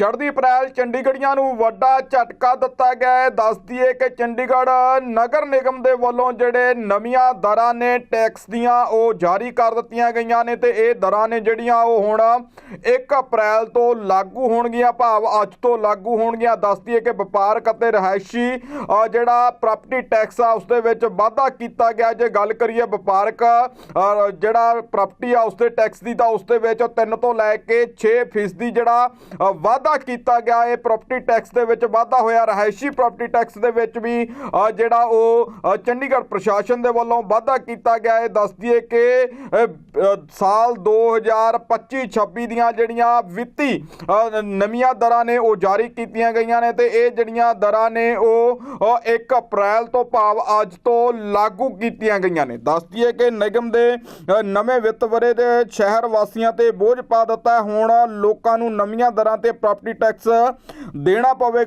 ਚੜ੍ਹਦੀ ਅਪ੍ਰੈਲ ਚੰਡੀਗੜ੍ਹੀਆਂ ਨੂੰ ਵੱਡਾ ਝਟਕਾ ਦਿੱਤਾ ਗਿਆ ਹੈ। ਦੱਸ ਦਈਏ ਕਿ ਚੰਡੀਗੜ੍ਹ ਨਗਰ ਨਿਗਮ ਦੇ ਵੱਲੋਂ ਜਿਹੜੇ ਨਵੀਆਂ ਦਰਾਂ ਨੇ, ਟੈਕਸ ਦੀਆਂ, ਉਹ ਜਾਰੀ ਕਰ ਦਿੱਤੀਆਂ ਗਈਆਂ ਨੇ ਤੇ ਇਹ ਦਰਾਂ ਨੇ ਜਿਹੜੀਆਂ, ਉਹ ਹੁਣ 1 ਅਪ੍ਰੈਲ ਤੋਂ ਲਾਗੂ ਹੋਣਗੀਆਂ, ਭਾਵ ਅੱਜ ਤੋਂ ਲਾਗੂ ਹੋਣਗੀਆਂ। ਦੱਸ ਦਈਏ ਕਿ ਵਪਾਰਕ ਅਤੇ ਰਹਾਇਸ਼ੀ ਜਿਹੜਾ ਪ੍ਰਾਪਰਟੀ ਟੈਕਸ ਆ, ਉਸ ਦੇ ਵਿੱਚ ਵਾਧਾ ਕੀਤਾ ਗਿਆ। ਜੇ ਗੱਲ ਕਰੀਏ ਵਪਾਰਕ ਜਿਹੜਾ ਪ੍ਰਾਪਰਟੀ ਆ, ਉਸ ਦੇ ਟੈਕਸ ਦੀ, ਤਾਂ ਉਸ ਦੇ ਵਿੱਚ 3 ਤੋਂ ਲੈ ਕੇ 6 ਫੀਸਦੀ ਜਿਹੜਾ ਵਾਧਾ ਵਾਧਾ ਕੀਤਾ ਗਿਆ। ਇਹ ਪ੍ਰਾਪਰਟੀ ਟੈਕਸ ਦੇ ਵਿੱਚ ਵਾਧਾ ਹੋਇਆ। ਰਹਾਇਸ਼ੀ ਪ੍ਰਾਪਰਟੀ ਟੈਕਸ ਦੇ ਵਿੱਚ ਵੀ ਜਿਹੜਾ ਉਹ ਚੰਡੀਗੜ੍ਹ ਪ੍ਰਸ਼ਾਸਨ ਦੇ ਵੱਲੋਂ ਵਾਧਾ ਕੀਤਾ ਗਿਆ। ਹੈ ਦੱਸ ਦਈਏ ਕਿ ਅ, ਅ, ਸਾਲ 2025-26 ਦੀਆਂ ਜਿਹੜੀਆਂ ਵਿੱਤੀ ਨਵੀਆਂ ਦਰਾਂ ਨੇ ਉਹ ਜਾਰੀ ਕੀਤੀਆਂ ਗਈਆਂ ਨੇ ਤੇ ਇਹ ਜਿਹੜੀਆਂ ਦਰਾਂ ਨੇ ਉਹ ਅ, 1 ਅਪ੍ਰੈਲ ਤੋਂ ਭਾਵ ਅੱਜ ਤੋਂ ਲਾਗੂ ਕੀਤੀਆਂ ਗਈਆਂ ਨੇ। ਦੱਸ ਦਈਏ ਕਿ ਨਿਗਮ ਦੇ ਨਵੇਂ ਵਿੱਤ ਵਰੇ ਦੇ ਸ਼ਹਿਰ ਵਾਸੀਆਂ ਤੇ ਬੋਝ ਪਾ ਦਿੱਤਾ ਹੁਣ ਲੋਕਾਂ ਨੂੰ ਨਵੀਆਂ ਦਰਾਂ ਤੇ ਪ੍ਰਾਪਰਟੀ ਟੈਕਸ ਦੇਣਾ ਪਵੇਗਾ